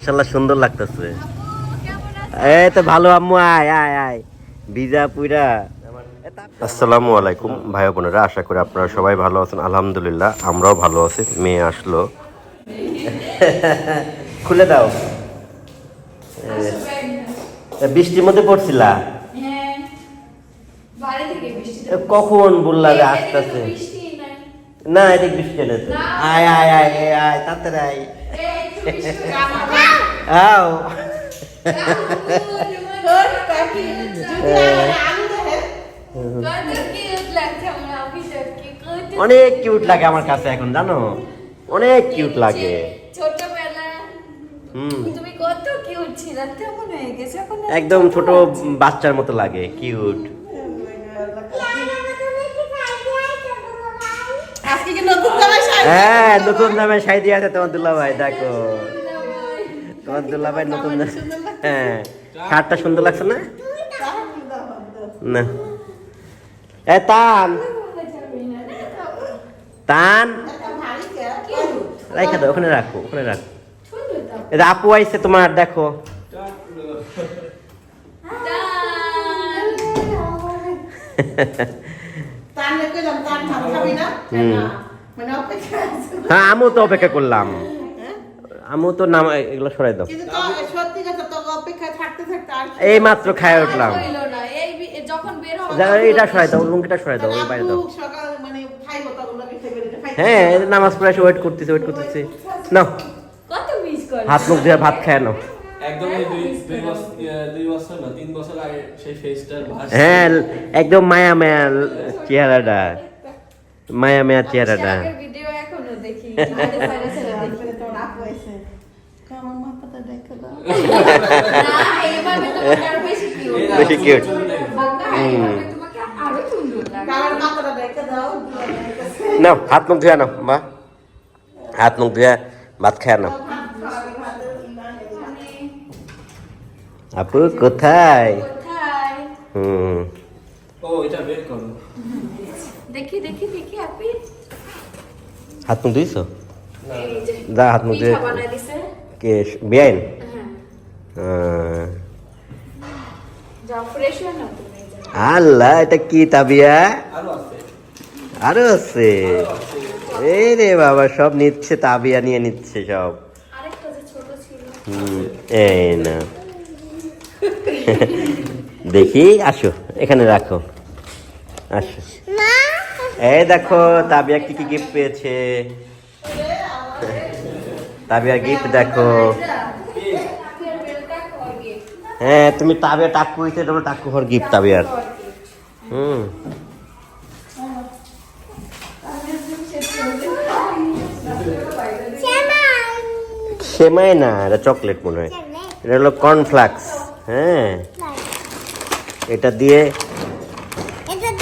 মাশাল্লাহ সুন্দর লাগতেছে। এই তো ভালো আম্মু আয় আয় আয়। ভিজা পুইরা। আসসালামু আলাইকুম ভাই বোনেরা আশা করি আপনারা সবাই ভালো আছেন। আলহামদুলিল্লাহ আমরাও ভালো আছি মেয়ে আসলো। খুলে দাও। বৃষ্টির মধ্যে পড়ছিলা? হ্যাঁ বাইরে থেকে বৃষ্টি এ, কখন বললা যে আসতেছে? না এদিক বৃষ্টি আয় আয় আয় এ, আয় তাড়াতাড়ি আও। অনেক কিউট লাগে আমার কাছে এখন, জানো? অনেক কিউট লাগে। একদম ছোট বাচ্চার মতো লাগে কিউট আজকে হ্যাঁ নতুন নামে শাড়ি দিয়ে আছে তোমার দুল্লা ভাই দেখো। তোমার দুল্লা ভাই নতুন হ্যাঁ শার্টটা সুন্দর লাগছে না? না। এ তান। তান? রাখা দাও ওখানে রাখো ওখানে রাখো। এটা আপু আইছে তোমার দেখো। তার লেগে যাম তার ভাত খাবি না? মানে হ্যাঁ আমিও তো অপেক্ষা করলাম। আমিও তো নাম এগুলো সরাই দাও। কিন্তু তো সত্যি কথা তো অপেক্ষায় থাকতে থাকতে আর এই মাত্র খায় উঠলাম। যখন বের যা, হবে এটা সরাই দাও লুঙ্গিটা সরাই দাও ওই বাইরে দাও। মানে হ্যাঁ এই যে নামাজ পড়ে এসে ওয়েট করতেছে ওয়েট করতেছে। নাও। কত হাত মুখ দিয়ে ভাত খায় নাও। একদম এই দুই দুই বছর দুই বছর না তিন বছর আগে সেই ফেসটার ভাস হ্যাঁ একদম মায়া মায়া চেহারাটা। মায়া মায়া চেহারাটা ভিডিও এখনও দেখি বেশি কিউট বেশি cute। এইভাবে তোমাকে আরও সুন্দর লাগে আমার মাথাটা দেখে দাও নাও হাত মুখ ধুয়ে নাও মা হাত মুখ ধুয়ে ভাত খায় নাও আপু কোথায় কোথায় হুম ও এটা বের করো দেখি দেখি দেখি আপনি হাত মুখ ধুইছো? যা হাত মুখ কে বেআইন? হ্যাঁ। আল্লাহ এটা কি তাবিয়া? আরও আছে। এই রে বাবা সব নিচ্ছে তাবিয়া নিয়ে নিচ্ছে সব। আরেকটা যে ছোট ছিল। হুম, এই না। দেখি আসো এখানে রাখো। আসো। এই দেখো তাবিয়া কি কি গিফট পেয়েছে? তাবিয়া গিফট দেখো। হ্যাঁ তুমি তাবিয়া টাক্কু হয়েছে তোমার টাক্কু হর গিফট তাবিয়ার। হুম। সেমাই না এটা চকলেট মনে হয়। এটা হলো কর্নফ্লাক্স হ্যাঁ। এটা দিয়ে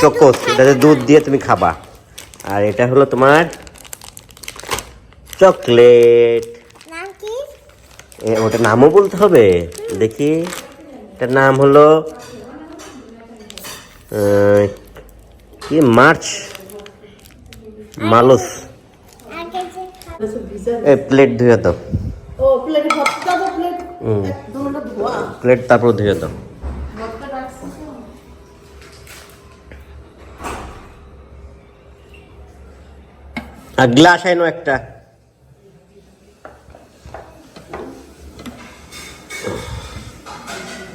চকোস এটাতে দুধ দিয়ে তুমি খাবা। আর এটা হলো তোমার চকলেট। এ, ওটার নামও বলতে হবে? দেখি। এটার নাম হলো কি মার্চ মালুস। প্লেট ধুয়ে দাও। প্লেট তারপর ধুয়ে দাও। আর গ্লাস আইনো একটা।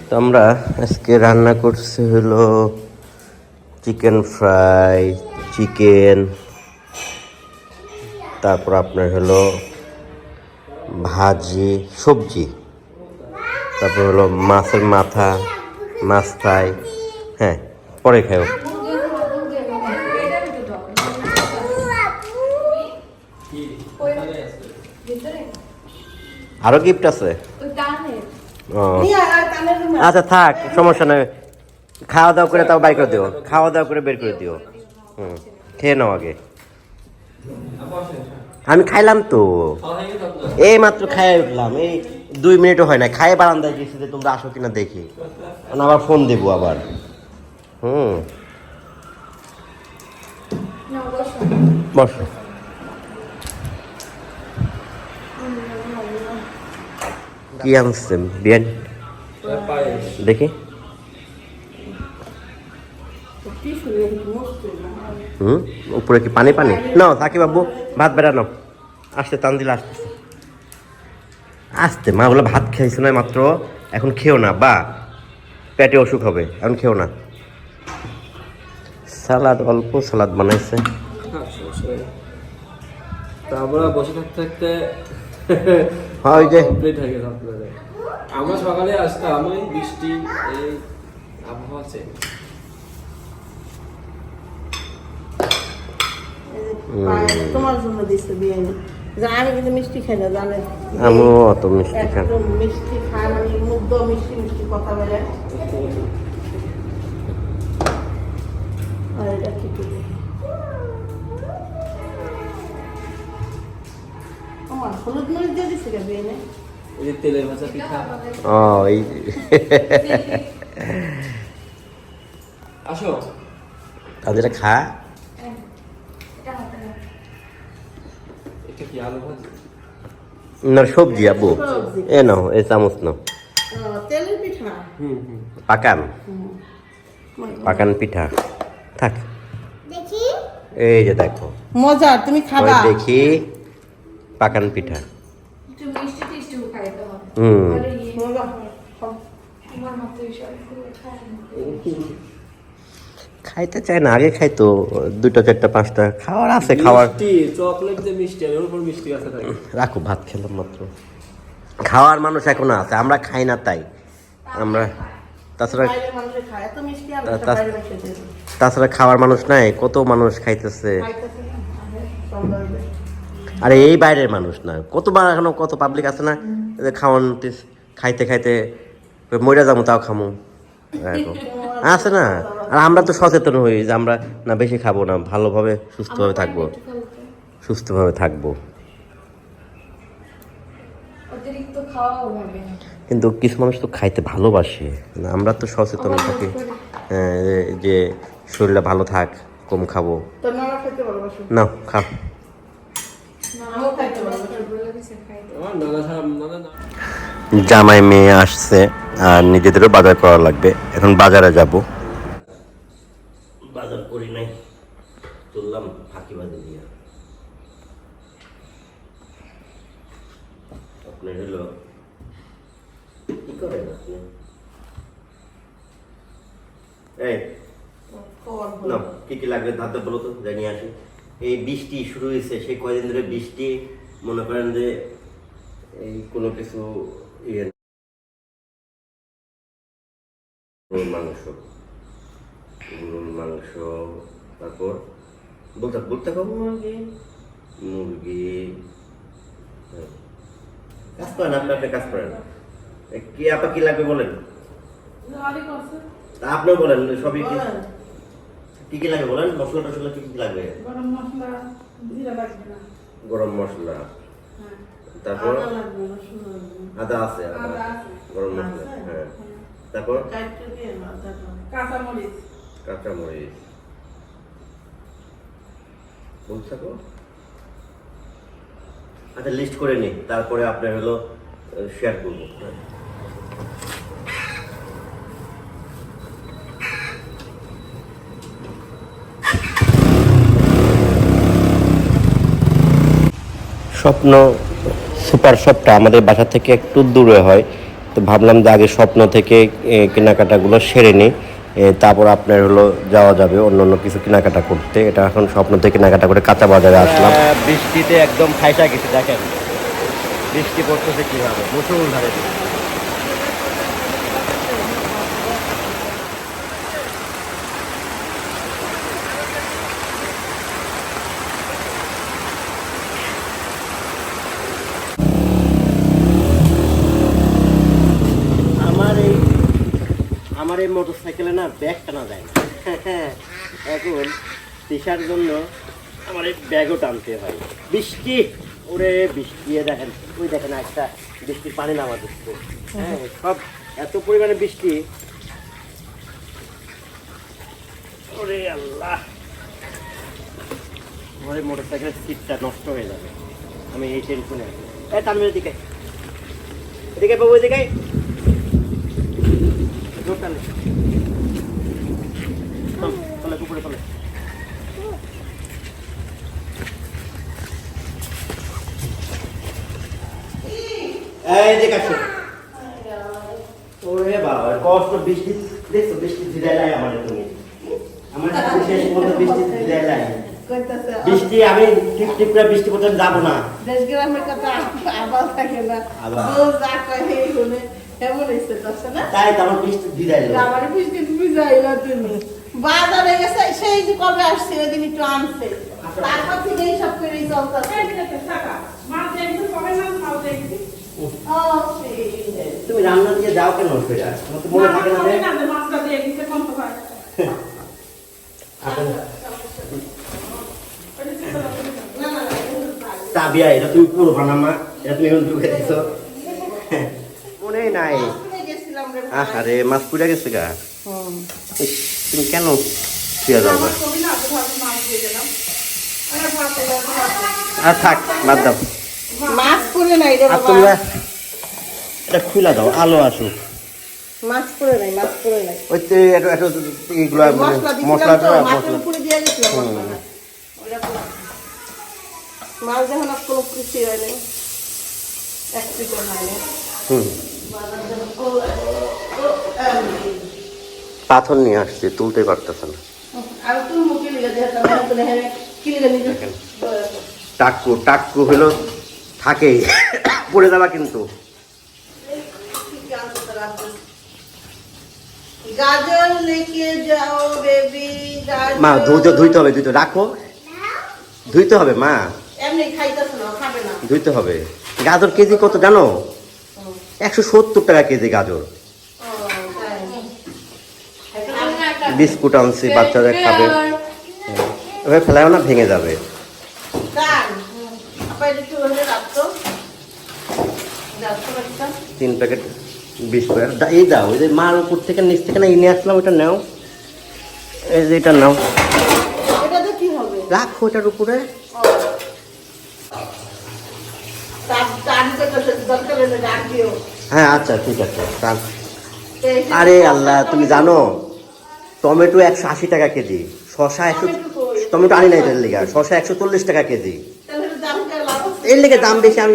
তো আমরা আজকে রান্না করছি হলো চিকেন ফ্রাই চিকেন তারপর আপনার হলো ভাজি, সবজি। তারপর হলো মাছের মাথা, মাছ ফ্রাই। হ্যাঁ পরে খাও কি ওখানে আছে ভিতরে আরও গিফট আছে? আচ্ছা থাক সমস্যা নেই। খাওয়া দাওয়া করে তাও বাই করে দিও। খাওয়া দাওয়া করে বের করে দিও। হুম খেয়ে নাও আগে। আমি খাইলাম তো? এই মাত্র খাইয়ে উঠলাম। এই দুই মিনিটও হয় না খাইয়ে বারান্দায় গেছি যে তোমরা আসো কিনা দেখি। কারণ আবার ফোন দেবো আবার। হুম। বসো বসো কি আনছে বিয়ান দেখি হুম উপরে কি পানি পানি নাও থাকি বাবু ভাত বেড়া নাও আসতে টান দিলে আসতেছে আসতে মা বলে ভাত খেয়েছো না মাত্র এখন খেও না বা পেটে অসুখ হবে এখন খেও না সালাদ অল্প সালাদ বানাইছে সমস্যা নেই। তা আমরা বসে থাকতে থাকতে হ্যাঁ, ওই যে- কমপ্লিট হয়ে আপনাদের আমরা সকালে আসতাম ওই বৃষ্টি এই আবহাওয়া তোমার জন্য দিচ্ছে বিয়ে আমি কিন্তু মিষ্টি খাই না জানে আমিও অত মিষ্টি খান একদম মিষ্টি খায় মানে মুগ্ধ মিষ্টি মিষ্টি কথা বলে। আর এটা কি বিয়ে এই ভাজা পিঠা। ও এই আসো। তাদের খা। এটা হাতে নাও। এটা কি আলু ভাজি? না সবজি আবু সবজি। এ নাও এ চামচ নাও। তেলের পিঠা? হুম হুম। পাকান। পাকান পিঠা। থাক। এই যে দেখো। মজা তুমি খাবা। দেখি। পাকান পিঠা। হুম। ইয়ে। খাইতে চায় না আগে খাইতো দুটো চারটা পাঁচটা। খাওয়ার আছে খাওয়ার মিষ্টি চকলেট যে মিষ্টি এর উপর মিষ্টি আছে রাখো ভাত খেলাম মাত্র। খাওয়ার মানুষ এখনও আছে আমরা খাই না তাই। আমরা তাছাড়া। তাছাড়া খাওয়ার মানুষ নাই কত মানুষ খাইতেছে। আরে এই বাইরের মানুষ না। কতবার এখনও কত পাবলিক আছে না খাওয়ান খাইতে খাইতে মরে যাব তাও খামো। এরকম। আছে না। আর আমরা তো সচেতন হই যে আমরা না বেশি খাব না ভালোভাবে সুস্থভাবে থাকব। সুস্থভাবে থাকব। কিন্তু কিছু মানুষ তো খাইতে ভালোবাসে। না, আমরা তো সচেতন থাকি। হ্যাঁ, যে- শরীরটা ভালো থাক কম খাব। না খাও। জামাই মেয়ে আসছে আর নিজেদেরও বাজার করা লাগবে। এখন বাজারে যাব। বাজার করি নাই। তুললাম ফাঁকি বাজে দিয়ে। আপনি হলো কি করেন আপনি? এই না। কি কি লাগবে ধাতে বলো তো জানিয়ে আসি। এই বৃষ্টি শুরু হয়েছে সেই কয়দিন ধরে বৃষ্টি মনে করেন যে এই কোনো কিছু ইয়ে গরুর মাংস গরুর মাংস তারপর বলতে বলতে খাব মুরগি মুরগি হ্যাঁ। কাজ করেন আপনি আপনি কাজ করেন। কি আপা কি লাগবে বলেন? তা আপনিও বলেন সবই কি কি লাগবে বলেন? মশলা টসলা কি কি লাগবে? গরম মশলা জিরা লাগবে না। গরম মশলা। হ্যাঁ। তারপর? আদা আছে আদা। গরম মশলা হ্যাঁ। তারপর? আদাটা? কাঁচামরিচ। কাঁচা মরিচ বলতে থাকো আচ্ছা লিস্ট করে নিই। তারপরে আপনার হলো শেয়ার করব। হ্যাঁ। স্বপ্ন, সুপার শপটা আমাদের বাসা থেকে একটু দূরে হয়। তো ভাবলাম যে আগে স্বপ্ন থেকে কেনাকাটাগুলো সেরে নিই। তারপর আপনার হলো যাওয়া যাবে অন্য অন্য কিছু কেনাকাটা করতে। এটা এখন স্বপ্ন থেকে কেনাকাটা করে কাঁচা বাজারে আসলাম। বৃষ্টিতে একদম ফাইসা গেছে, দেখেন। বৃষ্টি পড়তেছে কীভাবে? প্রচুর ধারে আমার এই আমার এই মোটর সাইকেলে না ব্যাগ টানা যায় না। এখন তিসার জন্য আমার এই ব্যাগও টানতে হয়। বৃষ্টি, ওরে বৃষ্টি দেখেন, ওই দেখেন একটা বৃষ্টির পানি নামা দিচ্ছে হ্যাঁ সব এত পরিমাণে বৃষ্টি। ওরে আল্লাহ। আমার এই মোটর সাইকেলের সিটটা নষ্ট হয়ে যাবে। আমি এই টেনশনে আছি। তানভীরের দিকে। এদিকে বাবু এদিকে। চল, চলে, কুকুরে চলে। এই দিকে আসো। ওরে বাবা কষ্ট বৃষ্টি দেখছ বৃষ্টি ভিজাই লাই আমার তুমি আমার শেষ পর্যন্ত বৃষ্টি ভিজাই লাই বৃষ্টি আমি ঠিক ঠিক করে বৃষ্টি পর্যন্ত যাব না দেশ গ্রামের কথা আবার থাকে না আবার। যা কয় শুনে এমন হয়েছে তাছে না? তাই তো আমার বৃষ্টি ভিজাই আমার বৃষ্টি বুঝাইলা তুমি। বাজারে গেছে সেই যে কবে আসছে ওই দিন একটু আনছে। তারপর থেকে এই সব করে তুমি রান্না দিয়ে যাও কেন সেটা তোমার তো মনে থাকে না যে তাবিয়া এটা তুমি পুরো বানামা এটা তুমি এখন ঢুকে দিছো। মনে নাই। আরে মাছ পুড়ে গেছে গা। তুমি কেন শুয়ে যাও না? আর থাক বাদ দাও। মাছ পড়ে নাই রে বাবা। তোমরা এটা খুলে দাও আলো আসুক। মাছ পড়ে নাই মাছ পড়ে নাই। ওই তো এত এত এইগুলো মশলা মশলা তো মশলা। উপরে দিয়ে গেছিলাম হুম। মশলাটা। ওইটা পুরো। মাছ যখন কোনো কিছু হয় নাই। এক পিঠে হয় নাই। হুম। পাথর নিয়ে আসছে তুলতে পারতেছে না। আর তুই মুখে লিখে দিয়ে একটা মেয়ে তুলে হেনে কি লিখে নিজে। দেখেন। টাক্কু টাক্কু হলো থাকেই পড়ে যাবা কিন্তু। গাজর লেকে যাও বেবি মা ধুইতে ধুইতে হবে ধুইতে রাখো। ধুইতে হবে মা। এমনি খাইতেছ না খাবে না। ধুইতে হবে। গাজর কেজি কত জানো? একশো সত্তর টাকা কেজি গাজর বিস্কুট আনছি বাচ্চারা খাবে এভাবে ফেলাও না, ভেঙে যাবে। তিন প্যাকেট বিশ করে এই দাও ওই যে মার উপর থেকে, নিচ থেকে না ইনে আসলাম, ওটা নাও এই যে এটা নাও? রাখো ওটার উপরে দরকার হলে ডাক দিও। হ্যাঁ আচ্ছা ঠিক আছে আরে আল্লাহ তুমি জানো টমেটো একশো আশি টাকা কেজি শশা একশো টমেটো আনি নাই এটার লিগা শশা একশো চল্লিশ টাকা কেজি? এর লিগে দাম বেশি আমি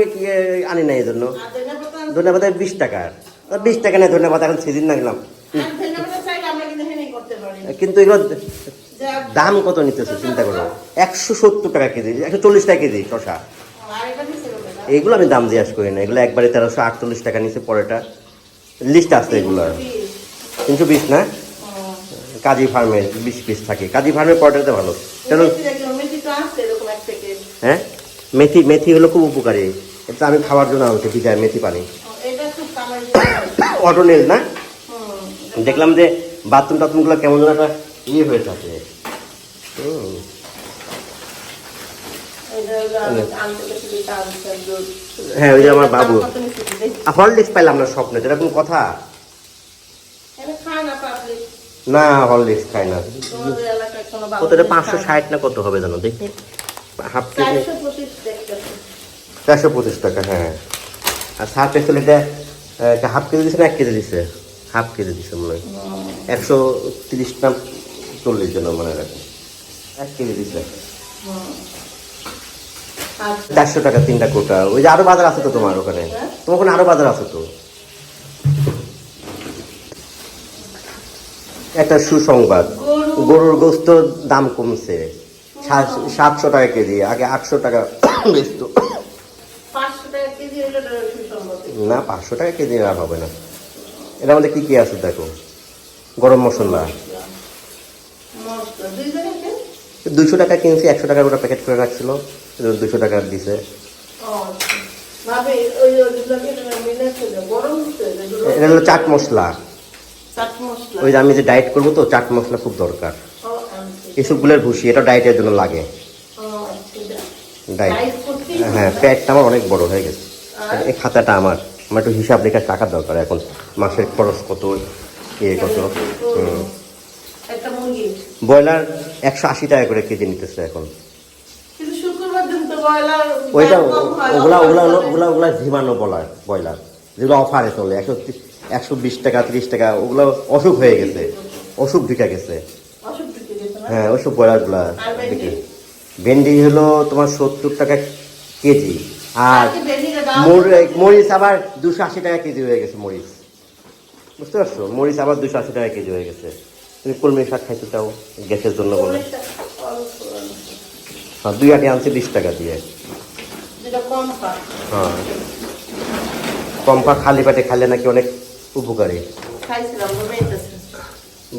আনি নাই এই জন্য ধন্যবাদ। বিশ টাকা। বিশ টাকা নেই ধন্যবাদ এখন সিজন ধনেপাতা চাইলে আমরা কিন্তু এগুলো দাম কত নিতেছে চিন্তা করো। একশো সত্তর টাকা কেজি একশো চল্লিশ টাকা কেজি শশা। এইগুলো আমি দাম জিজ্ঞাসা করি না। এগুলো একবারে তেরোশো আটচল্লিশ টাকা নিচে পরেটা। লিস্ট আছে এগুলো। তিনশো বিশ না। কাজী ফার্মে বিশ পিস থাকে। কাজী ফার্মের পরোটাতে ভালো। কেন। হ্যাঁ? মেথি মেথি হলো খুব উপকারী। এটা আমি খাওয়ার জন্য আনছি ভিজায় মেথি পানি। অটোনেল না? দেখলাম যে বাথরুম টাথরুমগুলো কেমন যেন একটা ইয়ে হয়ে থাকে। হুম। এটা হলো আমি আনতে গেছি দুইটা আনতে দুধ। হ্যাঁ ওই যে আমার বাবু। হরলিক্স পাইলাম না স্বপ্নে কোনো কথা? না। হরলিক্স খাই না। কত এটা পাঁচশো। ষাট না কত হবে জানো দেখি। Half kg. চারশো পঁচিশ টাকা হ্যাঁ। আর সার্ফ এক্সেল এটা হাফ কেজি দিছে না এক কেজি দিছে? হাফ কেজি দিছে মনে হয়। একশো তিরিশ না চল্লিশ জন মনে রাখি এক কেজি দিছে। চারশো টাকা তিনটা কোটা। ওই যে আরও বাজার আছে তো তোমার ওখানে। তোমার ওখানে আরও বাজার আছে তো। একটা সুসংবাদ। গরুর গোস্ত দাম কমছে। সাত- সাতশো টাকা কেজি আগে আটশো টাকা বেচতো। না পাঁচশো টাকা কেজি আর হবে না। এর মধ্যে কি কি আছে দেখো? গরম মশলা, দুইজনে কেন? দুইশো টাকা কিনছি একশো টাকার ওটা প্যাকেট করে রাখছিল দুশো টাকা দিছে। আচ্ছা। এটা হলো চাট মশলা। ওই যে আমি যে ডায়েট করব তো চাট মশলা খুব দরকার। ও, আনছি। এসবগুলোর ভুসি এটা ডায়েটের জন্য লাগে। ও, আচ্ছা। ডায়েট হ্যাঁ। পেটটা আমার অনেক বড় হয়ে গেছে। এই খাতাটা আমার। আমার একটু হিসাব রেখার টাকা দরকার এখন। মাসের খরচ কত ইয়ে কত। হুম। ব্রয়লার একশো আশি টাকা করে কেজি নিতেছে এখন। ওইটা ওগুলা ওগুলা ওগুলা ওগুলা ঝিমানো বলার ব্রয়লার। যেগুলো অফারে চলে একশো একশো বিশ টাকা তিরিশ টাকা ওগুলো অসুখ হয়ে গেছে। অসুখ ঢুকে গেছে। অসুখ ঢুকে গেছে না? হ্যাঁ ওসব বয়লারগুলা আর ভেন্ডি? হলো তোমার সত্তর টাকা কেজি। আর মরিচ আবার দুশো আশি টাকা কেজি হয়ে গেছে মরিচ। বুঝতে পারছ? মরিচ আবার দুশো আশি টাকা কেজি হয়ে গেছে। তুমি কলমি শাক খাইতে চাও গ্যাসের জন্য বলে। হ্যাঁ দুই আটি আনছি বিশ টাকা দিয়ে। হ্যাঁ। কম্পা খালি পেটে খাইলে নাকি অনেক উপকারী।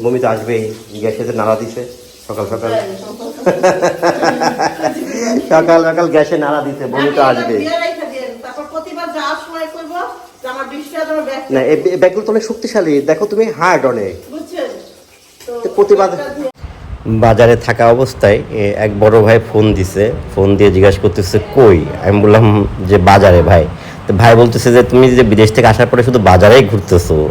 বমি তো আসবেই গ্যাসে যে নাড়া দিছে সকাল সকাল। সকাল সকাল। গ্যাসে নাড়া দিছে বমি তো আসবে না ব্যাগগুলো তো অনেক শক্তিশালী। দেখো তুমি হার্ড অনেক। প্রতিবাদ- বাজারে থাকা অবস্থায় এক বড় ভাই ফোন দিছে, ফোন দিয়ে জিজ্ঞাসা করতেছে, কই? আমি বললাম, যে বাজারে ভাই। তো ভাই বলতেছে যে, তুমি যে বিদেশ থেকে আসার পরে শুধু বাজারেই ঘুরতেছো।